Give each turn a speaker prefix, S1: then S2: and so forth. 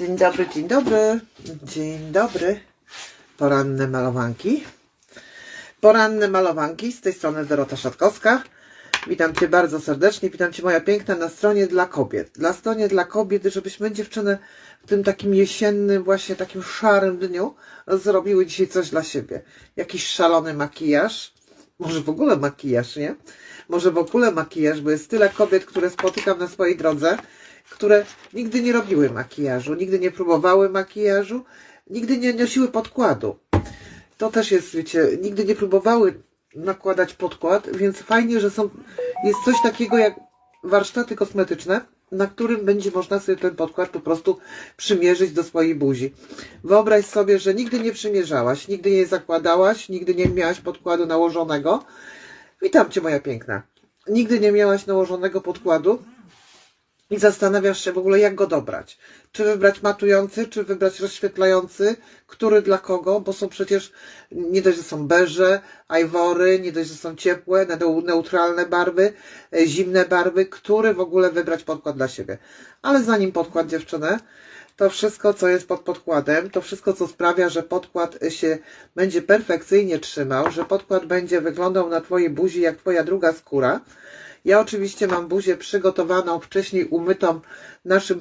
S1: Dzień dobry, dzień dobry. Dzień dobry. Poranne malowanki. Poranne malowanki, z tej strony Dorota Szatkowska. Witam Cię bardzo serdecznie. Witam Cię moja piękna na stronie dla kobiet. Dla stronie dla kobiet, żebyśmy dziewczyny w tym takim jesiennym, właśnie takim szarym dniu zrobiły dzisiaj coś dla siebie. Jakiś szalony makijaż. Może w ogóle makijaż, nie? Może w ogóle makijaż, bo jest tyle kobiet, które spotykam na swojej drodze, które nigdy nie robiły makijażu, nigdy nie próbowały makijażu, nigdy nie nosiły podkładu. To też jest, wiecie, nigdy nie próbowały nakładać podkład, więc fajnie, że są, jest coś takiego jak warsztaty kosmetyczne, na którym będzie można sobie ten podkład po prostu przymierzyć do swojej buzi. Wyobraź sobie, że nigdy nie przymierzałaś, nigdy nie zakładałaś, nigdy nie miałaś podkładu nałożonego. Witam Cię, moja piękna. Nigdy nie miałaś nałożonego podkładu i zastanawiasz się w ogóle, jak go dobrać. Czy wybrać matujący, czy wybrać rozświetlający, który dla kogo, bo są przecież nie dość, że są beże, iwory, nie dość, że są ciepłe, neu- neutralne barwy, e, zimne barwy, który w ogóle wybrać podkład dla siebie. Ale zanim podkład dziewczynę, to wszystko, co jest pod podkładem, to wszystko, co sprawia, że podkład się będzie perfekcyjnie trzymał, że podkład będzie wyglądał na Twojej buzi jak Twoja druga skóra. Ja oczywiście mam buzię przygotowaną, wcześniej umytą naszym